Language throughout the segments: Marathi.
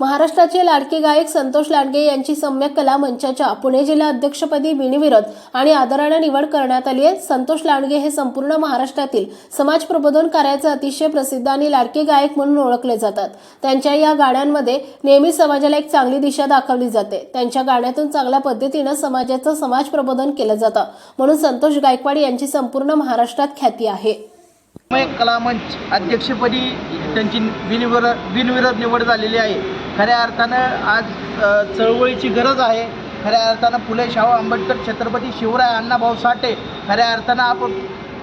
महाराष्ट्राचे लाडके गायक संतोष लांडगे यांची सम्यक कला मंचाच्या पुणे जिल्हा अध्यक्षपदी बिनविरोध आणि आदराने निवड करण्यात आली आहे. संतोष लांडगे हे संपूर्ण महाराष्ट्रातील समाज प्रबोधन कार्याचे अतिशय प्रसिद्ध आणि लाडके गायक म्हणून ओळखले जातात. त्यांच्या या गाण्यांमध्ये नेहमी समाजाला एक चांगली दिशा दाखवली जाते. त्यांच्या गाण्यातून चांगल्या पद्धतीनं समाजाचं समाज प्रबोधन केलं जातं. म्हणून संतोष गायकवाड यांची संपूर्ण महाराष्ट्रात ख्याती आहे. कलामंच अध्यक्षपदी त्यांची बिनविरोध बिनविरोध निवड झालेली आहे. खऱ्या अर्थानं आज चळवळीची गरज आहे. खऱ्या अर्थानं फुले शाहू आंबेडकर छत्रपती शिवराय अण्णाभाऊ साठे खऱ्या अर्थानं आपण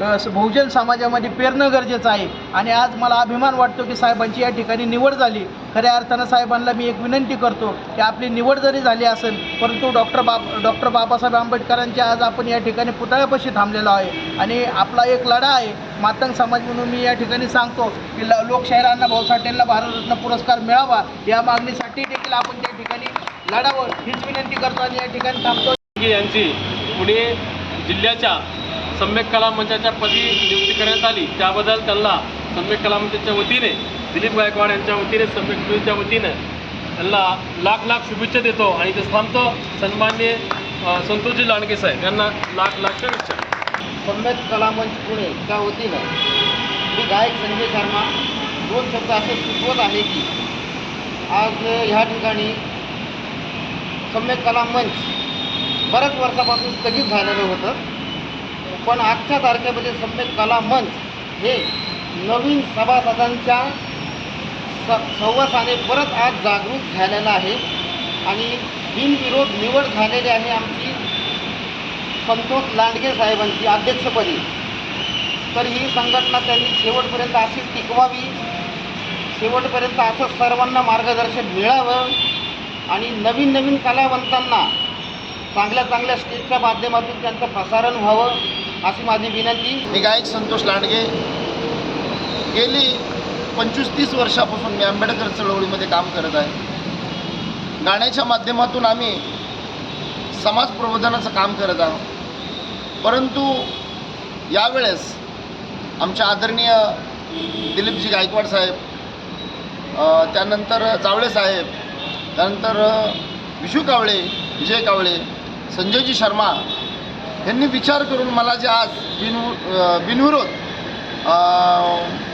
बहुजन समाजामध्ये पेरणं गरजेचं आहे. आणि आज मला अभिमान वाटतो की साहेबांची या ठिकाणी निवड झाली. खऱ्या अर्थानं साहेबांना मी एक विनंती करतो की आपली निवड जरी झाली असेल परंतु डॉक्टर बाब डॉक्टर बाबासाहेब आंबेडकरांच्या आज आपण या ठिकाणी पुतळ्यापाशी थांबलेलो आहे. आणि आपला एक लढा आहे. मातंग समाज म्हणून मी या ठिकाणी सांगतो की ल लोकशाहीरांना भाऊ साठेंना भारतरत्न पुरस्कार मिळावा. या मागणीसाठी देखील आपण त्या ठिकाणी लढावं. हीच विनंती करतो आणि या ठिकाणी थांबतो. यांची पुणे जिल्ह्याच्या सम्यक कला मंचाच्या पदी नियुक्ती करण्यात आली. त्याबद्दल त्यांना सम्यक कला मंचाच्या वतीने दिलीप गायकवाड यांच्या वतीने सम्यक समितीच्या वतीने त्यांना लाख लाख शुभेच्छा देतो. आणि ते थांबतो सन्मान्य संतोषजी लांडगे साहेब. यांना लाख लाख शुभेच्छा. सम्यक कलामंच पुणे त्या वतीनं मी गायक संजय शर्मा दोन शब्द असे सुचवत आहे की आज ह्या ठिकाणी सम्यक कला मंच बऱ्याच वर्षापासून स्थगित झालेलं होतं. पण आजच्या तारखेमध्ये सम्यक कला मंच हे नवीन सभासदांच्या स सहवासाने परत आज जागृत झालेलं आहे. आणि बिनविरोध निवड झालेली आहे आमची संतोष लांडगे साहेबांची अध्यक्षपदी. तर ही संघटना त्यांनी शेवटपर्यंत अशीच टिकवावी शेवटपर्यंत असं सर्वांना मार्गदर्शन मिळावं आणि नवीन नवीन कलावंतांना चांगल्या चांगल्या स्टेजच्या माध्यमातून त्यांचं प्रसारण व्हावं अशी माझी विनंती. मी गायक संतोष लांडगे. गेली पंचवीस तीस वर्षापासून मी आंबेडकर चळवळीमध्ये काम करत आहे. गाण्याच्या माध्यमातून आम्ही समाज प्रबोधनाचं काम करत आहोत. परंतु यावेळेस आमच्या आदरणीय दिलीपजी गायकवाड साहेब त्यानंतर जावळे साहेब त्यानंतर विशू कावळे विजय कावळे संजयजी शर्मा यांनी विचार करून मला जे आज बिनवि बिनविरोध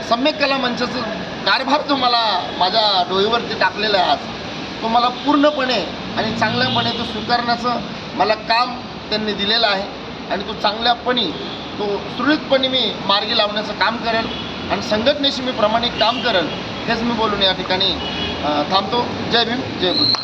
सम्यक कला मंचाचं कारभार जो मला माझ्या डोळीवरती टाकलेला आहे आज तो मला पूर्णपणे आणि चांगल्यापणे तो स्वीकारण्याचं मला काम त्यांनी दिलेलं आहे आणि तो चांगल्यापणे तो सुरळीतपणे मी मार्गी लावण्याचं काम करेल आणि संघटनेशी मी प्रामाणिक काम करेल हेच मी बोलून या ठिकाणी थांबतो. जय भीम जय बुद्ध